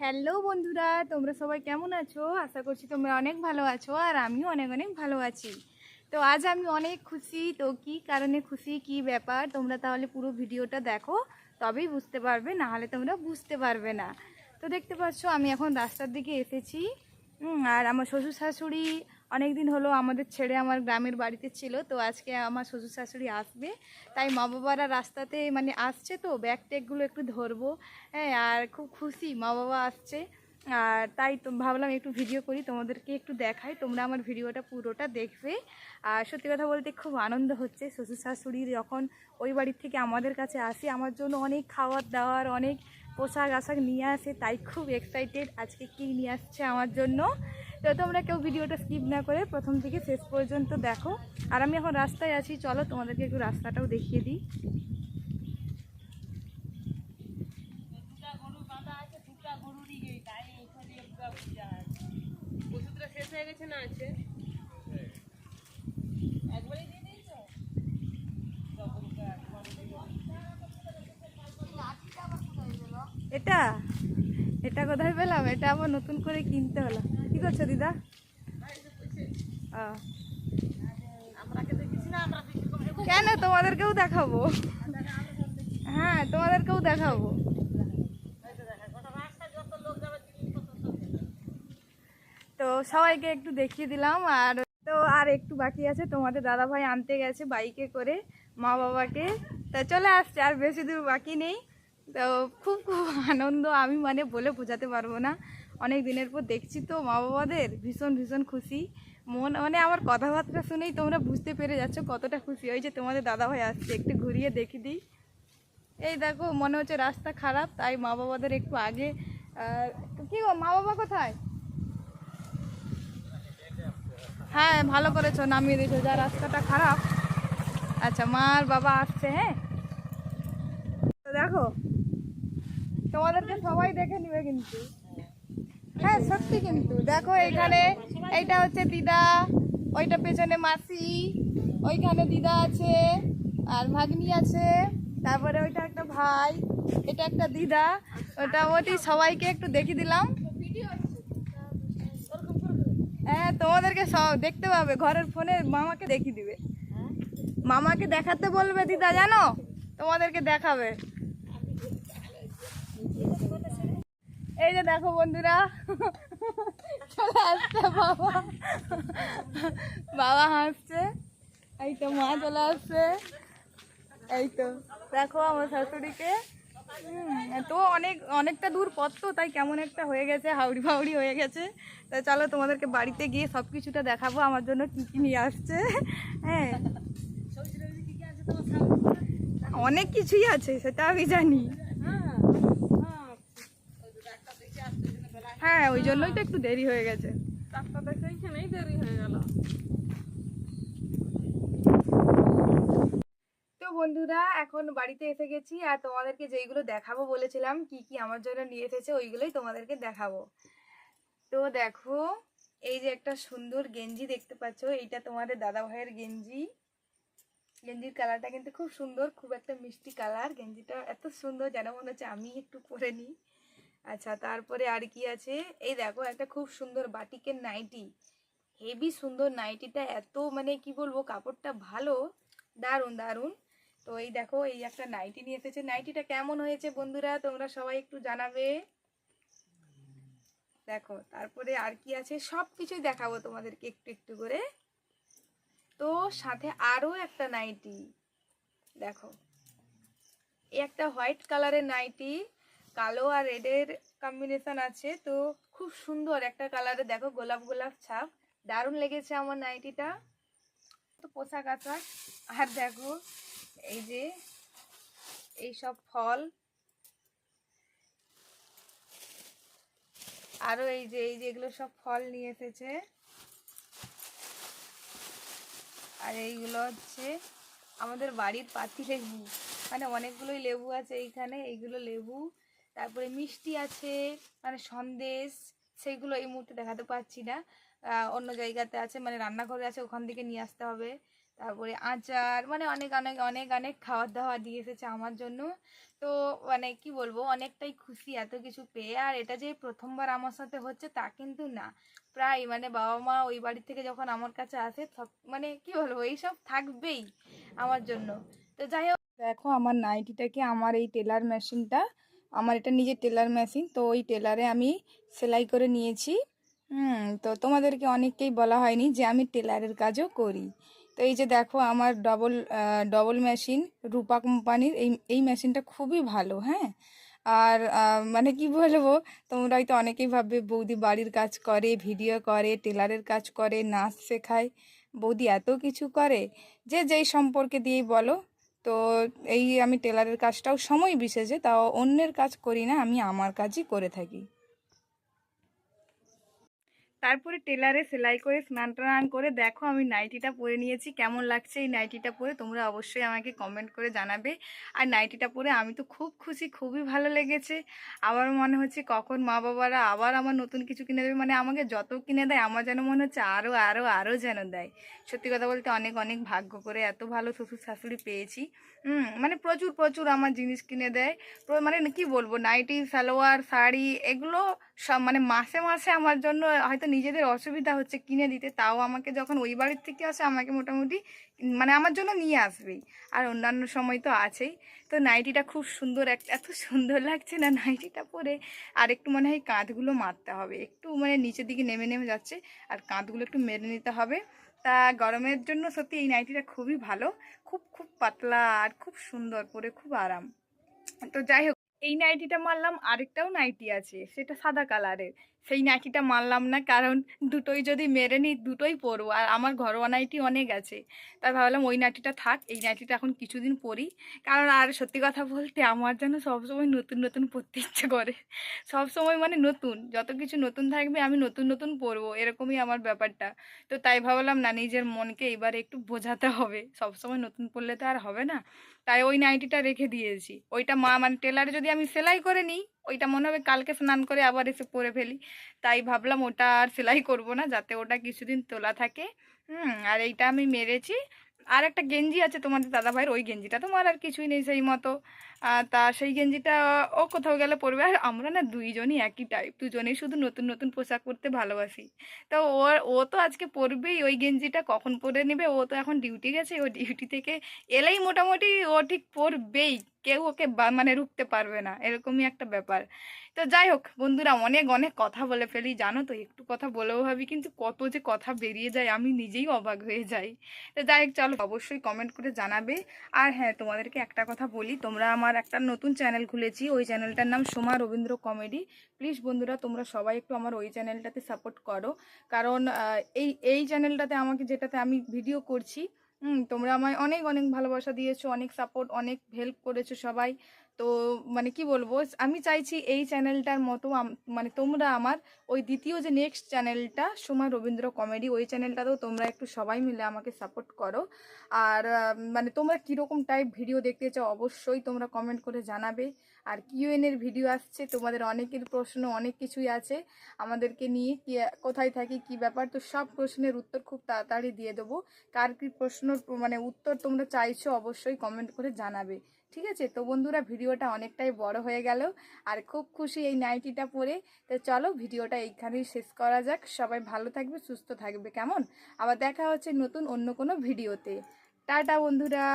Hello বন্ধুরা, তোমরা সবাই কেমন আছো? আশা করছি তোমরা অনেক ভালো আছো আর আমিও অনেক অনেক ভালো আছি। তো আজ আমি অনেক খুশি, তো কি কারণে খুশি, কি ব্যাপার, তোমরা তাহলে পুরো ভিডিওটা দেখো, তবেই বুঝতে পারবে, না হলে তোমরা বুঝতে পারবে না। তো দেখতে পাচ্ছ, আমি এখন রাস্তার দিকে এসেছি আর আমার শ্বশুর শাশুড়ি অনেক দিন হলো আমাদের ছেড়ে আমার গ্রামের বাড়িতে ছিল, তো আজকে আমার শ্বশুর শাশুড়ি আসবে। তাই মা বাবারা রাস্তাতে মানে আসছে তো ব্যাগ ট্যাগগুলো একটু ধরবো হ্যাঁ আর খুব খুশি মা বাবা আসছে। আর তাই তো ভাবলাম একটু ভিডিও করি, তোমাদেরকে একটু দেখাই, তোমরা আমার ভিডিওটা পুরোটা দেখবে। আর সত্যি কথা বলতে খুব আনন্দ হচ্ছে, শ্বশুর শাশুড়ি যখন ওই বাড়ির থেকে আমাদের কাছে আসে, আমার জন্য অনেক খাওয়ার দাওয়ার, অনেক পোশাক আশাক নিয়ে আসে, তাই খুব এক্সাইটেড আজকে কী নিয়ে আসছে আমার জন্য। তো তোমরা কেউ ভিডিওটা স্কিপ না করে প্রথম থেকে শেষ পর্যন্ত দেখো। আর আমি এখন রাস্তায় আছি, চলো তোমাদেরকে একটু রাস্তাটাও দেখিয়ে দিই। শেষ হয়ে গেছে না আছে একবারই দিয়ে দিয়েছ এটা এটা কোথায় পেলাম? এটা আবার নতুন করে কিনতে হলো। কি করছ দিদা? কেন? তোমাদেরকেও দেখাবো। হ্যাঁ তোমাদেরকেও দেখাবো। তো সবাইকে একটু দেখিয়ে দিলাম, আর তো আর একটু বাকি আছে। তোমাদের দাদা ভাই আনতে গেছে বাইকে করে, মা বাবাকে। তা চলে আসছে, আর বেশি দূর বাকি নেই। তো খুব খুব আনন্দ, আমি মানে বলে বোঝাতে পারব না। অনেক দিনের পর দেখছি তো মা বাবাদের, ভীষণ ভীষণ খুশি। মন মানে আমার কথাবার্তা শুনেই তোমরা বুঝতে পেরে যাচ্ছ কতটা খুশি। যে তোমাদের দাদা ভাই আসছে, একটু ঘুরিয়ে দেখি দিই। এই দেখো, মনে হচ্ছে রাস্তা খারাপ, তাই মা বাবাদের একটু আগে কি গো, মা বাবা কোথায়? হ্যাঁ ভালো করেছ, নামিয়ে দিয়েছ, যা রাস্তাটা খারাপ। আচ্ছা মা আর বাবা আসছে হ্যাঁ? দেখো তোমাদেরকে সবাই দেখে নিবে কিন্তু। হ্যাঁ সত্যি কিন্তু। দেখো এখানে এইটা হচ্ছে দিদা, ওইটা পেছনে মাসি, ওইখানে দিদা আছে আর ভাগ্নি আছে, তারপরে ওইটা একটা ভাই, এটা একটা দিদা। মোটামুটি সবাইকে একটু দেখিয়ে দিলাম। হ্যাঁ তোমাদেরকে সব দেখতে পাবে। ঘরের ফোনে মামাকে দেখিয়ে দিবে। মামাকে দেখাতে বলবে দিদা, জানো? তোমাদেরকে দেখাবে। এই যে দেখো বন্ধুরা। চলে আসছে বাবা। বাবা হাসছে। এই তো মা চলে আসছে। এই তো, দেখো আমার শাশুড়িকে। তো অনেক, অনেকটা দূর পথ তো, তাই কেমন একটা হয়ে গেছে, হাউড়ি ফাউড়ি হয়ে গেছে। তা চলো তোমাদেরকে বাড়িতে গিয়ে সব কিছুটা দেখাবো, আমার জন্য কী কী নিয়ে আসছে। হ্যাঁ। অনেক কিছুই আছে, সেটা আমি জানি। হ্যাঁ ওই জন্যই তো একটু দেরি হয়ে গেছে। রাস্তাটা সেইখানেই দেরি হয়ে গেল। তো বন্ধুরা এখন বাড়িতে এসে গেছি আর তোমাদেরকে যেইগুলো দেখাবো বলেছিলাম কি কি আমার জন্য নিয়ে এসেছে ওইগুলোই তোমাদেরকে দেখাবো। তো দেখো এই যে একটা সুন্দর গেঞ্জি দেখতে পাচ্ছ এইটা তোমাদের দাদা ভাইয়ের গেঞ্জি। গেঞ্জির কালারটা কিন্তু খুব সুন্দর খুব একটা মিষ্টি কালার। গেঞ্জিটা এত সুন্দর যেন মনে হচ্ছে আমি একটু পরে নিই। আচ্ছা তারপরে আর কি আছে? এই দেখো, একটা খুব সুন্দর বাটিকের নাইটি। হেভি সুন্দর নাইটিটা, এত মানে কি বলব, কাপড়টা ভালো। দারুণ দারুণ। তো এই দেখো, এই একটা নাইটি নিয়ে এসেছে। নাইটিটা কেমন হয়েছে বন্ধুরা, তোমরা সবাই একটু জানাবে। দেখো, তারপরে আর কি আছে? সব কিছুই দেখাবো তোমাদেরকে একটু একটু করে। তো সাথে আরও একটা নাইটি। দেখো, এই একটা হোয়াইট কালারের নাইটি। কালো আর রেডের কম্বিনেশন আছে। তো খুব সুন্দর একটা কালারে দেখো গোলাপ গোলাপ ছাপ। দারুণ লেগেছে আমার নাইটিটা তো পোশাক আশাক। আর দেখো, এই যে, এই সব ফল। আরও এই যে এই যে এগুলো সব ফল নিয়ে এসেছে। আর এইগুলো হচ্ছে আমাদের বাড়ির পাতি লেবু। মানে অনেকগুলোই লেবু আছে এইখানে। এইগুলো লেবু তারপরে মিষ্টি আছে মানে সন্দেশ সেইগুলো এই মুহূর্তে দেখাতে পারছি না। অন্য জায়গাতে আছে মানে রান্নাঘরে আছে, ওখান থেকে নিয়ে আসতে হবে। তারপরে আচার মানে অনেক অনেক অনেক অনেক খাবার দাবার দিয়ে এসেছে আমার জন্য। তো মানে কি বলব, অনেকটাই খুশি এত কিছু পেয়ে। আর এটা যে প্রথমবার আমার সাথে হচ্ছে তা কিন্তু না। প্রায় মানে বাবা মা ওই বাড়ি থেকে যখন আমার কাছে আসে, সব মানে কি বলব এইসব থাকবেই আমার জন্য। তো যাই হোক, দেখো আমার নাইটিটাকে, আমার এই টেলার মেশিনটা আমার এটা নিজের টেলার মেশিন, তো ওই টেলারে আমি সেলাই করে নিয়েছি। হুম, তো তোমাদেরকে অনেককেই বলা হয়নি যে আমি টেলারের কাজও করি। তো এই যে দেখো আমার ডবল ডবল মেশিন রূপা কোম্পানির এই এই মেশিনটা খুবই ভালো হ্যাঁ? আর মানে কি বলব, তোমরা হয়তো অনেকেই ভাববে, বৌদি বাড়ির কাজ করে, ভিডিও করে, টেলারের কাজ করে, নাচ শেখায়, বৌদি এত কিছু করে। যে যেই সম্পর্কে দিয়েই বলো তো এই আমি টেলারের কাজটাও সময় বিশেষে তাও অন্যের কাজ করি না, আমি আমার কাজই করে থাকি। তারপরে টেলারে সেলাই করে স্নান টান করে দেখো আমি নাইটিটা পরে নিয়েছি। কেমন লাগছে এই নাইটিটা পরে? তোমরা অবশ্যই আমাকে কমেন্ট করে জানাবে। আর নাইটিটা পরে আমি তো খুব খুশি, খুবই ভালো লেগেছে। আবার মনে হচ্ছে কখন মা বাবারা আবার আমার নতুন কিছু কিনে দেবে। মানে আমাকে যত কিনে দেয়, আমার যেন মনে হচ্ছে আরও আরও আরও যেন দেয়। সত্যি কথা বলতে অনেক অনেক ভাগ্য করে এত ভালো শ্বশুর শাশুড়ি পেয়েছি। মানে প্রচুর প্রচুর আমার জিনিস কিনে দেয়। মানে কি বলব? নাইটি, সালোয়ার, শাড়ি, এগুলো সব মানে মাসে মাসে আমার জন্য হয়তো নিজেদের অসুবিধা হচ্ছে কিনে দিতে, তাও আমাকে যখন ওই বাড়ির থেকে আসে আমাকে মোটামুটি মানে আমার জন্য নিয়ে আসবেই। আর অন্যান্য সময় তো আছেই। তো নাইটিটা খুব সুন্দর এত সুন্দর লাগছে না নাইটিটা পরে। আর একটু মনে হয় কাঁধগুলো মারতে হবে। একটু মানে নিচের দিকে নেমে নেমে যাচ্ছে, আর কাঁধগুলো একটু মেরে নিতে হবে। তা গরমের জন্য সত্যি এই নাইটিটা খুবই ভালো। খুব খুব পাতলা আর খুব সুন্দর পরে, খুব আরাম। তো যাই হোক, এই নাইটিটা মারলাম, আরেকটাও নাইটি আছে, সেটা সাদা কালারের। সেই নাইটিটা মারলাম না। কারণ দুটোই যদি মেরে নিই, দুটোই পরবো। আর আমার ঘরোয়া নাইটি অনেক আছে। তাই ভাবলাম ওই নাইটিটা থাক, এই নাইটিটা এখন কিছুদিন পরি। কারণ আর সত্যি কথা বলতে আমার যেন সবসময় নতুন নতুন পরতে ইচ্ছে করে। সবসময় মানে নতুন। যত কিছু নতুন থাকবে, আমি নতুন নতুন পরবো। এরকমই আমার ব্যাপারটা। তো তাই ভাবলাম না, নিজের মনকে এবারে একটু বোঝাতে হবে। সবসময় নতুন পরলে তো আর হবে না। তাই ওই নাইটিটা রেখে দিয়েছি। ওইটা মা মানে টেলারে যদি আমি সেলাই করে নিই ওইটা মনে হবে কালকে স্নান করে আবার এসে পরে ফেলি। তাই ভাবলাম ওটা আর সেলাই করব না, যাতে ওটা কিছুদিন তোলা থাকে। হুম, আর এইটা আমি মেরেছি। আর একটা গেঞ্জি আছে তোমাদের দাদাভাইয়ের, ওই গেঞ্জিটা তোমার আর কিছুই নেই সেই মতো। তা সেই গেঞ্জিটা ও কোথাও গেলে পরবে। আর আমরা না দুইজনই একই টাইপ দুজনেই শুধু নতুন নতুন পোশাক পরতে ভালোবাসি। তা ও ও তো আজকে পরবেই ওই গেঞ্জিটা, কখন পরে নেবে? ও তো এখন ডিউটি গেছে, ও ডিউটি থেকে এলেই মোটামুটি ও ঠিক পরবেই। কেউ ওকে মানে রুখতে পারবে না, এরকমই একটা ব্যাপার। তো যাই হোক, বন্ধুরা, অনেক অনেক কথা বলে ফেলি, জানো তো? একটু কথা বলেও ভাবি, কিন্তু কত যে কথা বেরিয়ে যায়, আমি নিজেই অবাক হয়ে যাই। তো যাই হোক, চলো অবশ্যই কমেন্ট করে জানাবে। আর হ্যাঁ তোমাদেরকে একটা কথা বলি, তোমরা আমার একটা নতুন চ্যানেল খুলেছি, ওই চ্যানেলটার নাম সোমা রবীন্দ্র কমেডি। প্লিজ বন্ধুরা, তোমরা সবাই একটু আমার ওই চ্যানেলটাতে সাপোর্ট করো। কারণ এই এই চ্যানেলটাতে আমাকে যেটাতে আমি ভিডিও করছি তোমরা আমায় অনেক অনেক ভালোবাসা দিয়েছ, অনেক সাপোর্ট অনেক হেল্প করেছ সবাই। তো মানে কি বলব, আমি চাইছি এই চ্যানেলটার মতো মানে তোমরা আমার ওই দ্বিতীয় যে নেক্সট চ্যানেলটা সোমা রবীন্দ্র কমেডি ওই চ্যানেলটাতেও তোমরা একটু সবাই মিলে আমাকে সাপোর্ট করো। আর মানে তোমরা কীরকম টাইপ ভিডিও দেখতে চাও অবশ্যই তোমরা কমেন্ট করে জানাবে। আর কিউএনের ভিডিও আসছে, তোমাদের অনেকের প্রশ্ন, অনেক কিছুই আছে। আমাদেরকে নিয়ে কোথায় থাকি, কি ব্যাপার, তো সব প্রশ্নের উত্তর খুব তাড়াতাড়ি দিয়ে দেবো। কার কী প্রশ্ন মানে উত্তর তোমরা চাইছো অবশ্যই কমেন্ট করে জানাবে। ঠিক আছে? তো বন্ধুরা ভিডিওটা অনেকটাই বড় হয়ে গেল আর খুব খুশি এই নাইটিটা পরে। তো চলো ভিডিওটা এইখানেই শেষ করা যাক। সবাই ভালো থাকবে, সুস্থ থাকবে, কেমন? আবার দেখা হচ্ছে নতুন, অন্য কোনো ভিডিওতে টাটা বন্ধুরা!